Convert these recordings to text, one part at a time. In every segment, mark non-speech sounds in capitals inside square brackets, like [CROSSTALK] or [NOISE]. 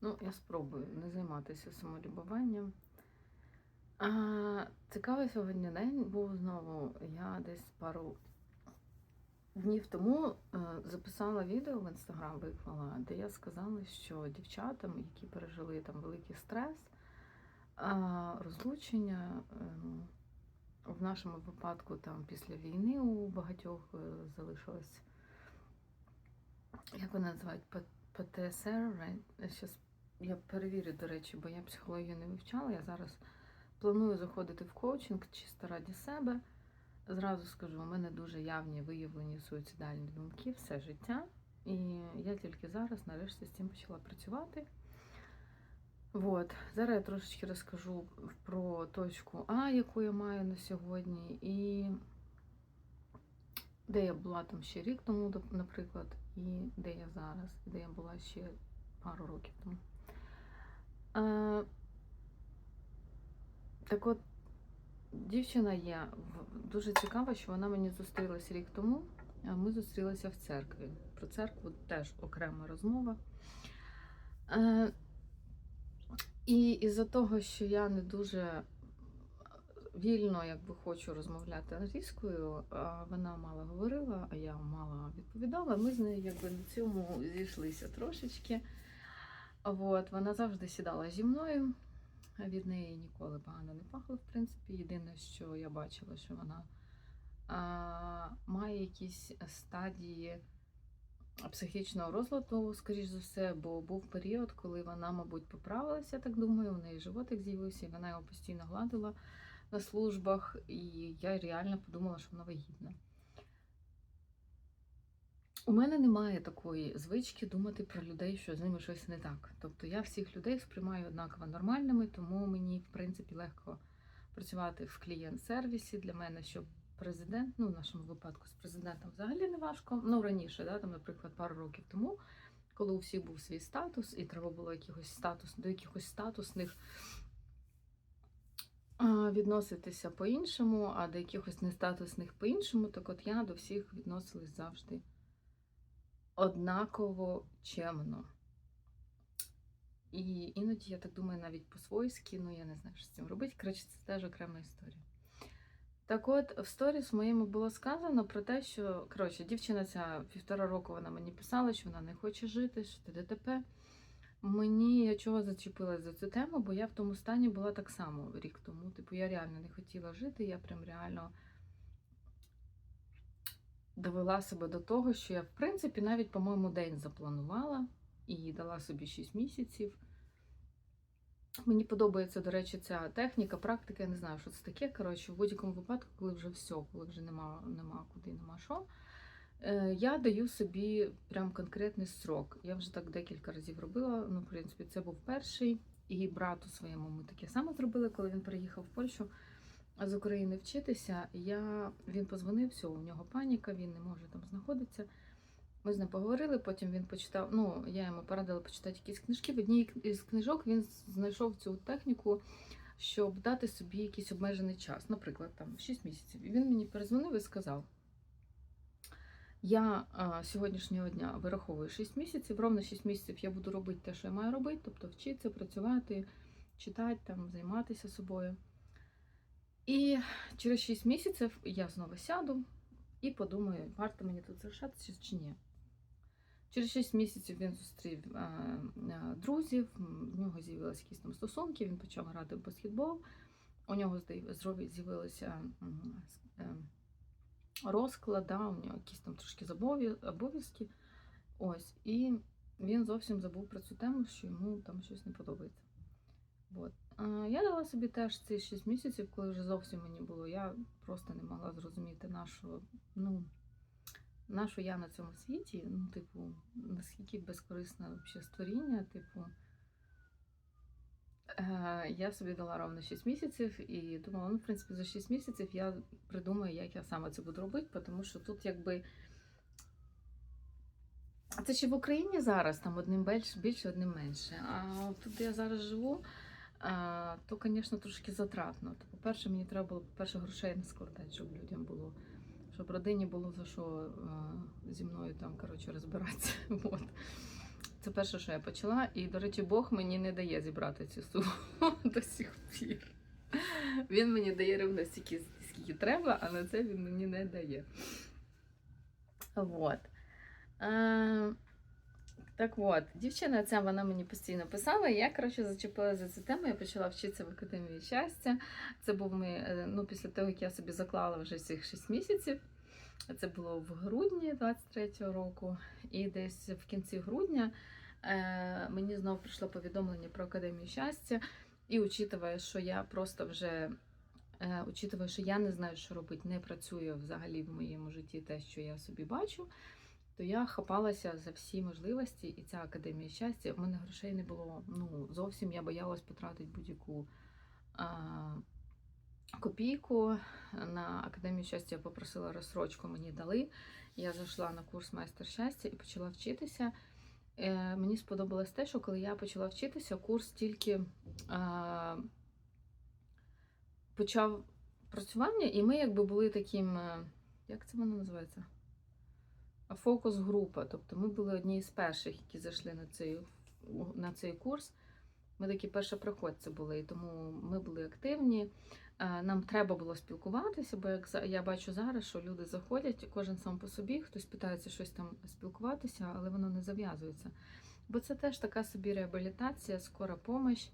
Ну, я спробую не займатися самолюбуванням. А, цікавий сьогодні день був знову. Я десь пару днів тому е, записала відео в інстаграм, виклала, де я сказала, що дівчатам, які пережили там великий стрес, розлучення. ем, в нашому випадку там після війни у багатьох е, залишилось, як вони називають, ПТСР, right? Щас я перевірю, до речі, бо я психологію не вивчала. Я зараз планую заходити в коучинг чисто раді себе. Зразу скажу, у мене дуже явні виявлені суїцидальні думки все життя. І я тільки зараз нарешті з цим почала працювати. От, зараз я трошечки розкажу про точку А, яку я маю на сьогодні, і де я була там ще рік тому, наприклад, і де я зараз, і де я була ще пару років тому. Е, так от, дівчина є. Дуже цікаво, що вона мені зустрілася рік тому, а ми зустрілися в церкві. Про церкву теж окрема розмова. Е, і із-за того, що я не дуже вільно якби хочу розмовляти англійською, вона мало говорила, а я мало відповідала. Ми з нею якби на цьому зійшлися трошечки. От, вона завжди сідала зі мною. Від неї ніколи погано не пахло, в принципі. Єдине, що я бачила, що вона а, має якісь стадії психічного розладу, скоріш за все, бо був період, коли вона, мабуть, поправилася, так думаю, у неї животик з'явився, і вона його постійно гладила на службах, і я реально подумала, що вона вагітна. У мене немає такої звички думати про людей, що з ними щось не так. Тобто я всіх людей сприймаю однаково нормальними, тому мені, в принципі, легко працювати в клієнт-сервісі. Для мене, щоб президент, ну в нашому випадку з президентом взагалі не важко. Ну раніше, да, там, наприклад, пару років тому, коли у всіх був свій статус, і треба було якихось статус, до якихось статусних відноситися по-іншому, а до якихось нестатусних по-іншому, так от я до всіх відносилась завжди однаково чемно. І іноді, я так думаю, навіть по-свойськи, ну я не знаю, що з цим робити. Коротше, це теж окрема історія. Так от, в сторіс моєму було сказано про те, що коротше, дівчина ця півтора року вона мені писала, що вона не хоче жити, що ти ДТП. Мені я чого зачепилась за цю тему, бо я в тому стані була так само рік тому. Типу, я реально не хотіла жити, я прям реально довела себе до того, що я, в принципі, навіть, по-моєму, день запланувала і дала собі 6 місяців. Мені подобається, до речі, ця техніка, практика, я не знаю, що це таке. Коротше, в будь-якому випадку, коли вже все, коли вже нема, нема куди, нема що. е, Я даю собі прям конкретний срок. Я вже так декілька разів робила. Ну, в принципі, це був перший. І брату своєму ми таке саме зробили, коли він приїхав в Польщу з України вчитися. Я, він позвонив, все, у нього паніка, він не може там знаходитися. Ми з ним поговорили, потім він почитав. Ну, я йому порадила почитати якісь книжки. В одній із книжок він знайшов цю техніку, щоб дати собі якийсь обмежений час, наприклад, там 6 місяців. І він мені перезвонив і сказав: я а, сьогоднішнього дня вираховую 6 місяців, ровно 6 місяців я буду робити те, що я маю робити, тобто вчитися, працювати, читати, там, займатися собою. І через 6 місяців я знову сяду і подумаю, варто мені тут залишатися чи ні. Через 6 місяців він зустрів е, е, друзів, в нього з'явилися якісь там стосунки, він почав грати в баскетбол. У нього з'явилися е, да, у нього якісь там трошки обов'язки. Ось, і він зовсім забув про цю тему, що йому там щось не подобається. От. Я дала собі теж ці 6 місяців, коли вже зовсім мені було. Я просто не могла зрозуміти нашу, ну, нашу я на цьому світі. Ну, типу, наскільки безкорисне вообще створіння, типу. Е, Я собі дала ровно 6 місяців і думала, ну, в принципі, за 6 місяців я придумаю, як я саме це буду робити, тому що тут якби. Це ще в Україні зараз, там одним більше, більше, одним менше. А тут, я зараз живу, то, звісно, трошки затратно. По-перше, мені треба було, по-перше, грошей не складати, щоб людям було, щоб родині було за що зі мною там, коротше, розбиратися. [LAUGHS] От. Це перше, що я почала. І, до речі, Бог мені не дає зібрати цю суму [LAUGHS] до сих пір. Він мені дає рівно стільки, скільки треба, а на це він мені не дає. Вот. Так от, дівчина ця вона мені постійно писала, і я, коротше, зачепила за цю тему, я почала вчитися в академії щастя. Це був ми, е, ну, після того, як я собі заклала вже цих 6 місяців. Це було в грудні 23-го року, і десь в кінці грудня е, мені знову прийшло повідомлення про академію щастя. І учитывая, що я просто вже е, учитывая, що я не знаю, що робити, не працює взагалі в моєму житті те, що я собі бачу, то я хапалася за всі можливості, і ця академія щастя. У мене грошей не було. Ну зовсім я боялась потратити будь-яку а, копійку. На академію щастя я попросила розсрочку, мені дали. Я зайшла на курс майстер щастя і почала вчитися. Е, мені сподобалось те, що коли я почала вчитися, курс тільки е, почав працювання, і ми якби були таким, е, як це воно називається? Фокус-група. Тобто ми були одні з перших, які зайшли на цей, на цей курс. Ми такі першопроходці були, і тому ми були активні. Е, Нам треба було спілкуватися, бо як я бачу зараз, що люди заходять, кожен сам по собі, хтось питається щось там спілкуватися, але воно не зав'язується. Бо це теж така собі реабілітація, скора помощь.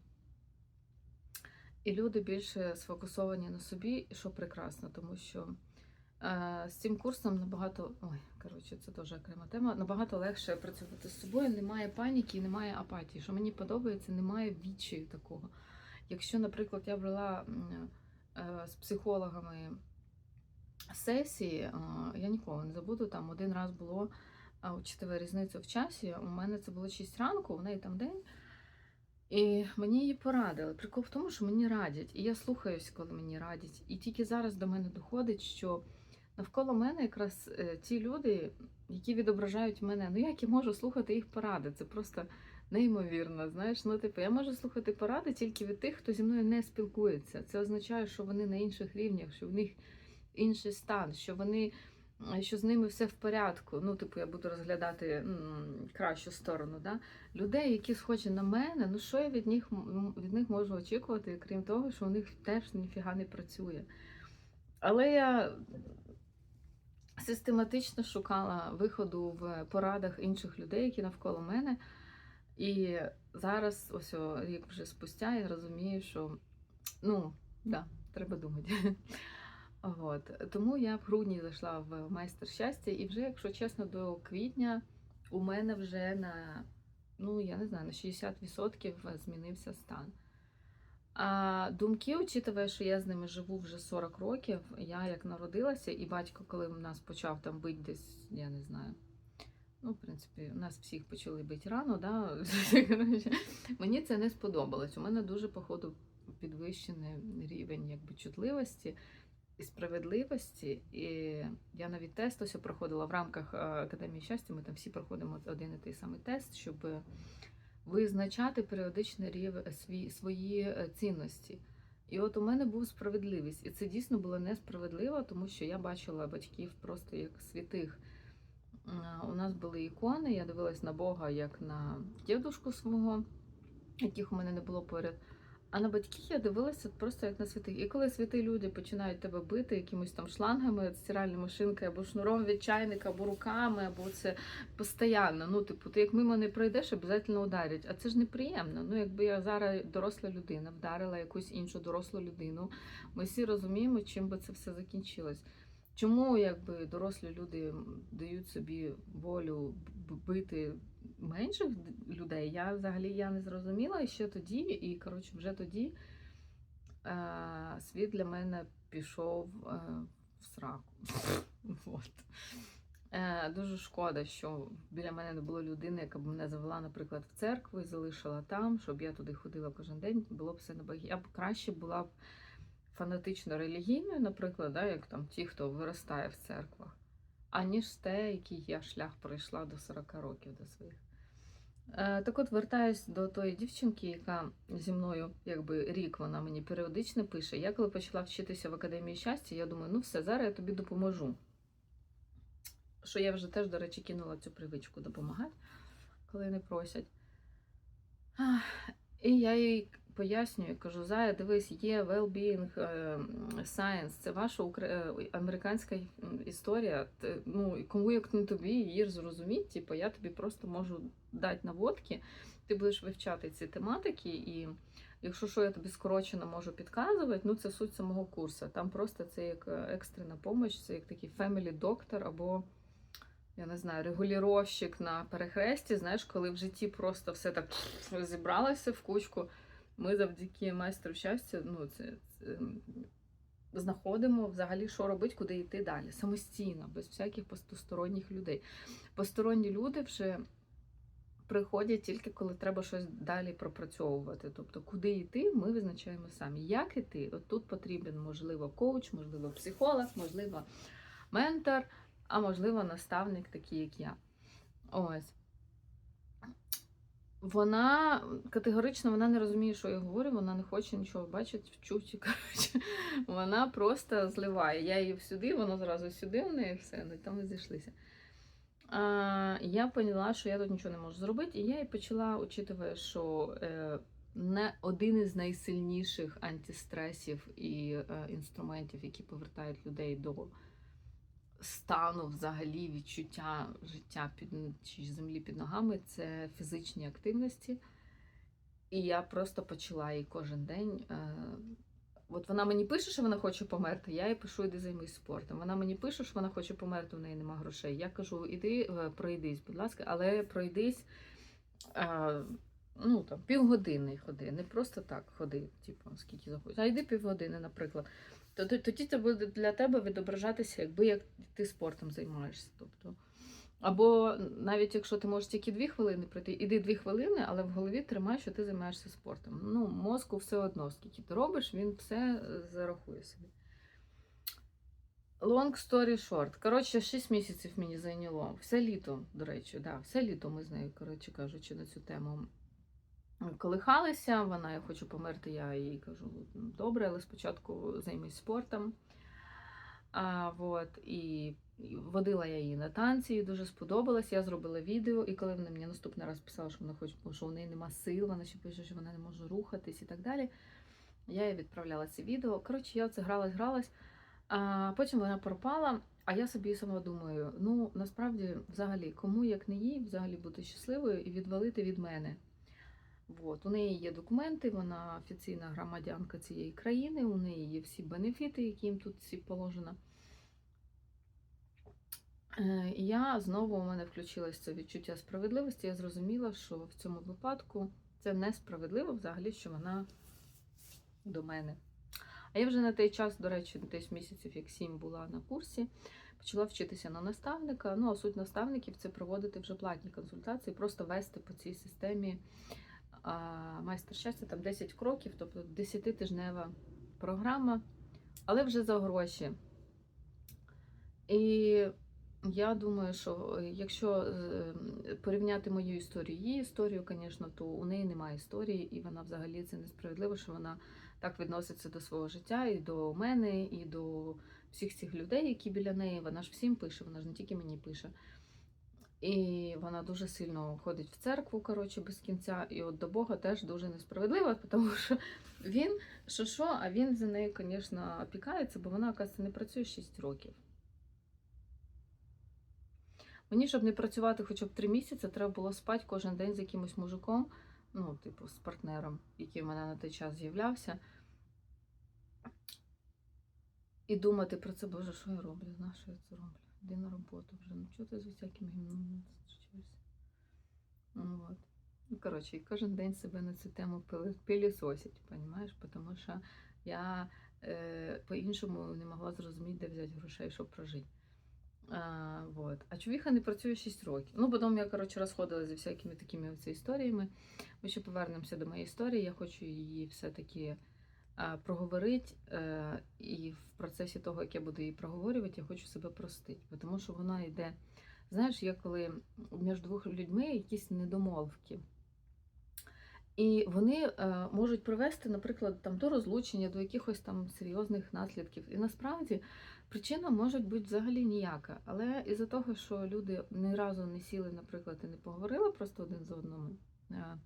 І люди більше сфокусовані на собі, що прекрасно, тому що з цим курсом набагато. Ой, коротше, це теж окрема тема. Набагато легше працювати з собою, немає паніки, немає апатії. Що мені подобається, немає відчаю такого. Якщо, наприклад, я брала е, з психологами сесії, е, я ніколи не забуду, там один раз було, е, різницю в часі, у мене це було 6 ранку, у неї там день. І мені її порадили. Прикол в тому, що мені радять, і я слухаюсь, коли мені радять. І тільки зараз до мене доходить, що навколо мене якраз е, ті люди, які відображають мене, ну як я можу слухати їх поради? Це просто неймовірно. Знаєш, ну типу, я можу слухати поради тільки від тих, хто зі мною не спілкується. Це означає, що вони на інших рівнях, що в них інший стан, що вони. Що з ними все в порядку. Ну, типу, я буду розглядати м, кращу сторону. Да? Людей, які схожі на мене, ну що я від них від них можу очікувати, крім того, що у них теж ніфіга не працює. Але я систематично шукала виходу в порадах інших людей, які навколо мене. І зараз, ось рік вже спустя, я розумію, що ну, да, треба думати. [LAUGHS] От. Тому я в грудні зайшла в майстер щастя, і вже, якщо чесно, до квітня у мене вже на, ну, я не знаю, на 60% змінився стан. А думки, учитывая, що я з ними живу вже 40 років, я як народилася, і батько, коли нас почав там бити десь, я не знаю. Ну, в принципі, нас всіх почали бити рано, да? [LAUGHS] мені це не сподобалось. У мене дуже, походу, підвищений рівень якби, чутливості і справедливості. І я навіть тест ось проходила в рамках е, Академії щастя. Ми там всі проходимо один і той самий тест, щоб визначати періодично рів свої е, цінності. І от у мене був справедливість, і це дійсно було несправедливо, тому що я бачила батьків просто як святих. Е, У нас були ікони, я дивилась на Бога як на дідушку свого, яких у мене не було поряд. А на батьків я дивилася просто як на святих. І коли святі люди починають тебе бити якимось там шлангами, стиральною машинкою, або шнуром від чайника, або руками, або це постійно. Ну, типу, ти як мимо не пройдеш, обов'язково ударять. А це ж неприємно. Ну, якби я зараз доросла людина вдарила якусь іншу дорослу людину, ми всі розуміємо, чим би це все закінчилось. Чому якби дорослі люди дають собі волю бити менших людей, я взагалі я не зрозуміла і ще тоді, і коротше, вже тоді е, світ для мене пішов е, в сраку. [LAUGHS] От. Е, дуже шкода, що біля мене не було людини, яка б мене завела, наприклад, в церкву і залишила там, щоб я туди ходила кожен день, було б все набагато. Я б краще була б фанатично релігійною, наприклад, да, як там ті, хто виростає в церквах, аніж те, який я шлях пройшла до 40 років до своїх. Е, Так от вертаюсь до тої дівчинки, яка зі мною якби рік вона мені періодично пише. Я коли почала вчитися в Академії щастя, я думаю, ну все, зараз я тобі допоможу. Що я вже теж, до речі, кинула цю привичку допомагати, коли не просять. і я їй пояснюю, кажу, Зая, дивись, є well-being е, science, це ваша е, американська історія. Ну, кому як не тобі її ж зрозуміти, типу, я тобі просто можу дати наводки, ти будеш вивчати ці тематики, і якщо що, я тобі скорочено можу підказувати, ну це суть самого курсу. Там просто це як е, екстрена допомога, це як такий family doctor або я не знаю, регулювальщик на перехресті, знаєш, коли в житті просто все так зібралося в кучку. Ми завдяки майстру щастя, ну, це, це знаходимо взагалі, що робити, куди йти далі. Самостійно, без всяких посторонніх людей. Посторонні люди вже приходять тільки коли треба щось далі пропрацьовувати. Тобто, куди йти, ми визначаємо самі. Як іти? От тут потрібен, можливо, коуч, можливо, психолог, можливо, ментор а можливо, наставник, такий, як я. Ось. Вона категорично вона не розуміє, що я говорю, вона не хоче нічого бачити, чути. [LAUGHS] Коротше. Вона просто зливає. Я її сюди, вона зразу сюди, в неї все, ну там зійшлися. А, я поняла, що я тут нічого не можу зробити, і я і почала, учитывая, що е, не один із найсильніших антистресів і е, інструментів, які повертають людей до стану взагалі відчуття життя під чи землі під ногами це фізичні активності. І я просто почала її кожен день. Е, от вона мені пише, що вона хоче померти, я їй пишу, іди займись спортом. Вона мені пише, що вона хоче померти, у неї нема грошей. Я кажу, іди е, пройдись, будь ласка, але пройдись. е, Ну, там, півгодини ходи, не просто так ходи, типу, скільки захочеш. А йди півгодини, наприклад тоді це буде для тебе відображатися, якби як ти спортом займаєшся. Тобто. Або навіть якщо ти можеш тільки дві хвилини пройти, іди дві хвилини, але в голові тримай, що ти займаєшся спортом. Ну, мозку все одно, скільки ти робиш, він все е, зарахує собі. Long story short. Коротше, 6 місяців мені зайняло. Все літо, до речі, да, все літо ми з нею, коротше кажучи, на цю тему колихалися. Вона, я хочу померти, я їй кажу, «Ну, добре, але спочатку займись спортом. А, вот, і водила я її на танці, їй дуже сподобалось. Я зробила відео, і коли вона мені наступний раз писала, що вона хоче, що у неї нема сил, вона ще пише, що вона не може рухатись і так далі. Я їй відправляла це відео. Коротше, я це гралась, гралась. А потім вона пропала. А я собі сама думаю: ну насправді, взагалі, кому як не їй, взагалі бути щасливою і відвалити від мене. От. У неї є документи, вона офіційна громадянка цієї країни, у неї є всі бенефіти, які їм тут всі положено. Е, я знову у мене включилось це відчуття справедливості. Я зрозуміла, що в цьому випадку це несправедливо взагалі, що вона до мене. А я вже на той час, до речі, десь місяців, як сім була на курсі, почала вчитися на наставника. Ну, а суть наставників це проводити вже платні консультації, просто вести по цій системі майстер щастя, там 10 кроків, тобто 10-тижнева програма, але вже за гроші. І я думаю, що якщо е, порівняти мою історію, її історію, звісно, то у неї немає історії, і вона взагалі це несправедливо, що вона так відноситься до свого життя, і до мене, і до всіх цих людей, які біля неї. Вона ж всім пише, вона ж не тільки мені пише. І вона дуже сильно ходить в церкву, коротше, без кінця. І от до Бога теж дуже несправедливо, [LAUGHS] тому що він, що що, а він за нею, звісно, опікається, бо вона, оказується, не працює 6 років. Мені, щоб не працювати хоча б 3 місяці, треба було спати кожен день з якимось мужиком, ну, типу, з партнером, який в мене на той час з'являвся. І думати про це, Боже, що я роблю? На що я це роблю? Іди на роботу вже. Ну чого ти з усяким гімном зустрічаєшся? Ну, от. Ну, коротше, і кожен день себе на цю тему пилісосить, розумієш? Тому що я е, по-іншому не могла зрозуміти, де взяти грошей, щоб прожити. А, вот. а чувіха не працює 6 років. Ну, потім я, коротше, розходилася зі всякими такими історіями. Ми ще повернемося до моєї історії. Я хочу її все-таки проговорити. Е, і в процесі того, як я буду її проговорювати, я хочу себе простити. Тому що вона йде. Знаєш, є коли між двох людьми якісь недомовки. І вони е, можуть привести, наприклад, там до розлучення, до якихось там серйозних наслідків. І насправді причина може бути взагалі ніяка. Але із-за того, що люди ні разу не сіли, наприклад, і не поговорили просто один з одним, е,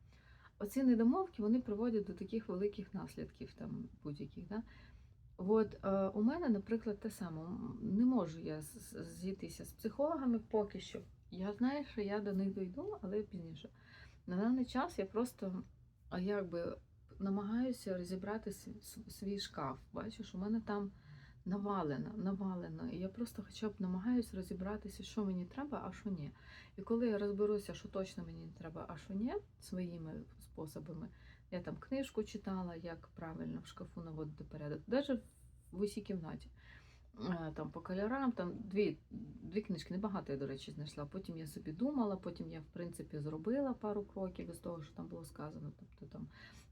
оці недомовки вони приводять до таких великих наслідків, там будь-яких. Да? От е, у мене, наприклад, те саме. Не можу я зійтися з психологами поки що. Я знаю, що я до них дойду, але пізніше. На даний час я просто якби намагаюся розібрати свій шкаф. Бачиш, у мене там навалено, навалено. І я просто хоча б намагаюся розібратися, що мені треба, а що ні. І коли я розберуся, що точно мені треба, а що ні, своїми способами, я там книжку читала, як правильно в шкафу наводити порядок, навіть в усій кімнаті. Е, Там по кольорам, там дві, дві книжки, небагато я, до речі, знайшла. Потім я собі думала, потім я, в принципі, зробила пару кроків із того, що там було сказано. Тобто там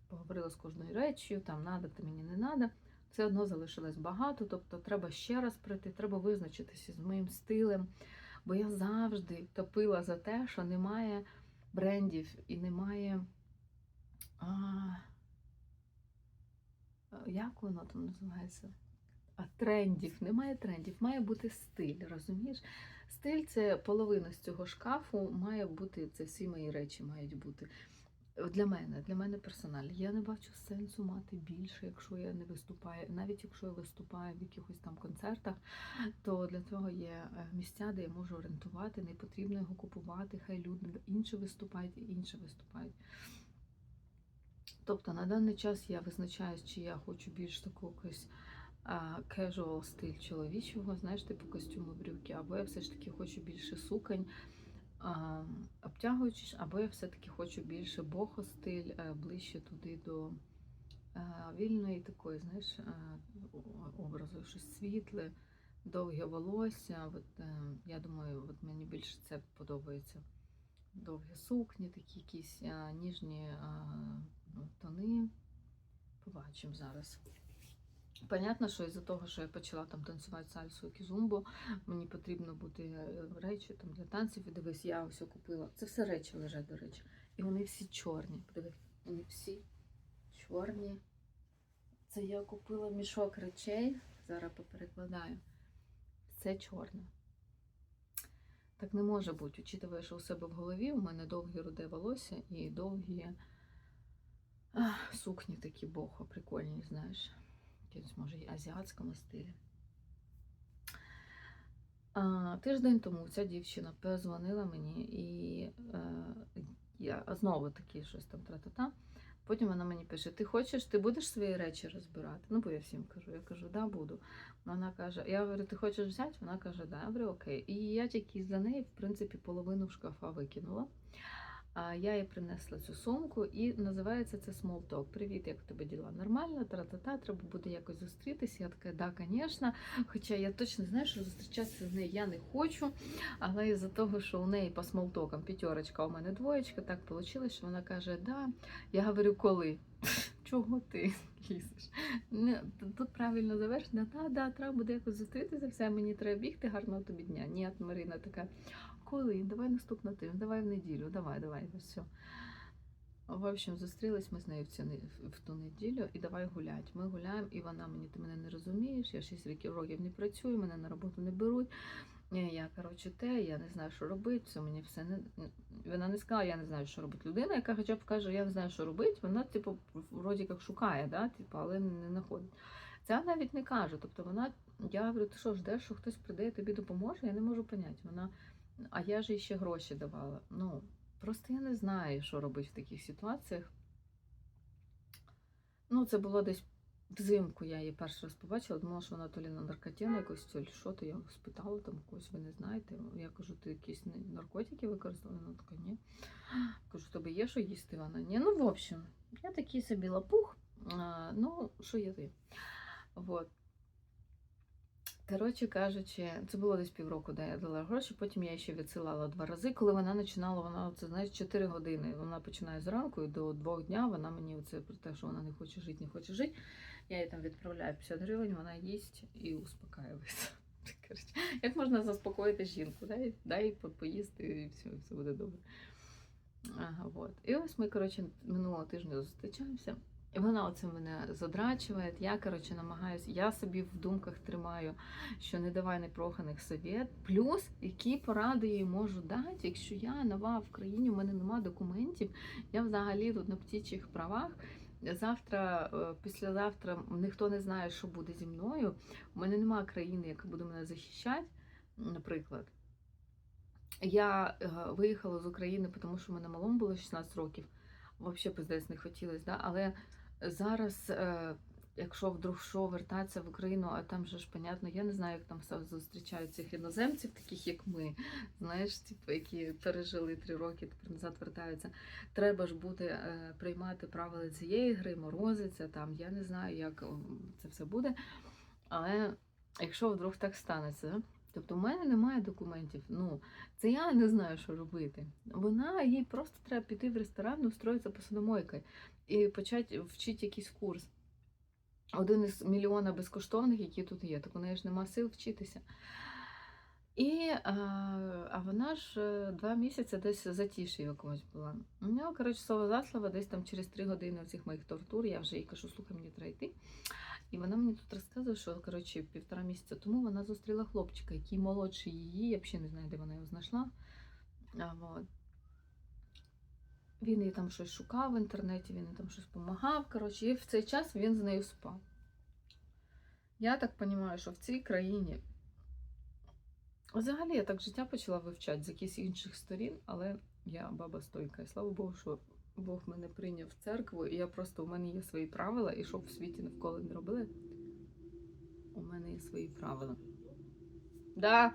поговорила з кожною реччю, там надо, то мені не надо. Все одно залишилось багато, тобто треба ще раз прийти, треба визначитися з моїм стилем. Бо я завжди топила за те, що немає брендів і немає. А, як воно там називається? А трендів, немає трендів, має бути стиль, розумієш? Стиль це половина з цього шкафу, має бути, це всі мої речі мають бути. Для мене, для мене персонально. Я не бачу сенсу мати більше, якщо я не виступаю. Навіть якщо я виступаю в якихось там концертах, то для цього є е, місця, де я можу орієнтувати, не потрібно його купувати, хай люди інші виступають і інші виступають. Тобто на даний час я визначаюсь, чи я хочу більш такого якось casual стиль чоловічого, знаєш, типу костюми брюки, або я все ж таки хочу більше суконь, а, обтягуючи, або я все-таки хочу більше бохо стиль, е, ближче туди до е, вільної такої, знаєш, е, образу, щось світле, довге волосся. От, я думаю, от мені більше це подобається. Довгі сукні, такі якісь а, ніжні а, тони. Побачимо зараз. Понятно, що із-за того, що я почала там танцювати сальсу і кізумбу, мені потрібно бути е, речі там для танців. І дивись, я ось купила. Це все речі лежать, до речі. І вони всі чорні. Подивись, вони всі чорні. Це я купила мішок речей. Зараз поперекладаю. Це чорне. Так не може бути, учитывая, що у себе в голові у мене довгі руде волосся і довгі ах, сукні такі бохо, прикольні, знаєш. Якісь, може, і азіатському стилі. А, тиждень тому ця дівчина позвонила мені, і е, я знову таки щось там тра-та-та. Потім вона мені пише: Ти хочеш, ти будеш свої речі розбирати? Ну, бо я всім кажу. Я кажу, да, буду. Вона каже: Я говорю, ти хочеш взяти? Вона каже, да. Я говорю, окей. І я тільки за неї, в принципі, половину шкафа викинула. Я їй принесла цю сумку, і називається це small talk. Привіт, як у тебе діла? Нормально, тра-та-та, треба буде якось зустрітися. Я така, да, звісно. Хоча я точно знаю, що зустрічатися з нею я не хочу. Але із-за того, що у неї по смолтокам п'ятерочка, у мене двоєчка, так вийшло, що вона каже, да. Я говорю, коли? [LAUGHS] Чого ти лізеш? Тут правильно завершено, да, да, треба буде якось зустрітися, все, мені треба бігти, гарного тобі дня. Ні, Марина така, коли? Давай наступна тиждень, давай в неділю, давай, давай, все. В общем, зустрілись ми з нею в, цю, в ту неділю і давай гулять. Ми гуляємо, і вона мені, ти мене не розумієш, я 6 років не працюю, мене на роботу не беруть. Е, Я, коротше, те, я не знаю, що робити, все мені все не. Вона не сказала, я не знаю, що робить людина, яка хоча б каже, я не знаю, що робити, вона, типу, вроді як шукає, да? типу, але не знаходить. Це навіть не каже. Тобто вона, я говорю, ти що ждеш, що хтось прийде і тобі допоможе? Я не можу поняти. Вона, а я ж ще гроші давала. Ну, просто я не знаю, що робити в таких ситуаціях. Ну, це було десь взимку, я її перший раз побачила, думала, що вона то лі на наркотіна якось то що, то я спитала там когось, ви не знаєте. Я кажу, ти якісь наркотики використовувала? Вона така, ні. Кажу, тобі є що їсти? Вона ні. Ну, в общем, я такий собі лапух. Ну, що є ти? Вот. Коротше кажучи, це було десь півроку, де я дала гроші, потім я ще відсилала два рази. Коли вона починала, вона це знаєш, 4 години. Вона починає зранку і до двох дня вона мені оце про те, що вона не хоче жити, не хоче жити. Я їй там відправляю 50 гривень, вона їсть і успокаюється. [LAUGHS] Як можна заспокоїти жінку? Дай, дай поїсти і все, все буде добре. Ага, вот. І ось ми, коротше, минулого тижня зустрічаємося. І вона оце мене задрачує. Я, коротше, намагаюся, я собі в думках тримаю, що не давай непроханих совєт. Плюс, які поради їй можу дати, якщо я нова в країні, у мене нема документів, я взагалі тут на птічих правах. Завтра, е, післязавтра ніхто не знає, що буде зі мною. У мене немає країни, яка буде мене захищати, наприклад. Я е, виїхала з України, тому що в мене малому було 16 років. Взагалі пиздець не хотілося, да? але зараз, е, якщо вдруг що вертатися в Україну, а там же ж понятно, я не знаю, як там все зустрічають цих іноземців, таких як ми, знаєш, типу, які пережили три роки, тепер назад вертаються. Треба ж буде приймати правила цієї гри, морозиться там. Я не знаю, як це все буде. Але якщо вдруг так станеться, тобто в мене немає документів. Ну, це я не знаю, що робити. Вона їй просто треба піти в ресторан, устроїтися посудомойкою і почати вчити якийсь курс. Один із мільйона безкоштовних, які тут є. Так у неї ж нема сил вчитися. І, а, а вона ж е, два місяці десь затіші якомусь була. Ну, коротше, слово за слово, десь там через три години цих моїх тортур, я вже їй кажу, слухай, мені треба йти. І вона мені тут розказує, що коротше, півтора місяця тому вона зустріла хлопчика, який молодший її, я взагалі не знаю, де вона його знайшла. А, вот. Він їй там щось шукав в інтернеті, він їй там щось допомагав. Коротше, і в цей час він з нею спав. Я так розумію, що в цій країні. Взагалі, я так життя почала вивчати з якихось інших сторін, але я баба стойка. І слава Богу, що Бог мене прийняв в церкву, і я просто у мене є свої правила, і щоб в світі навколо не робили, у мене є свої правила. Да.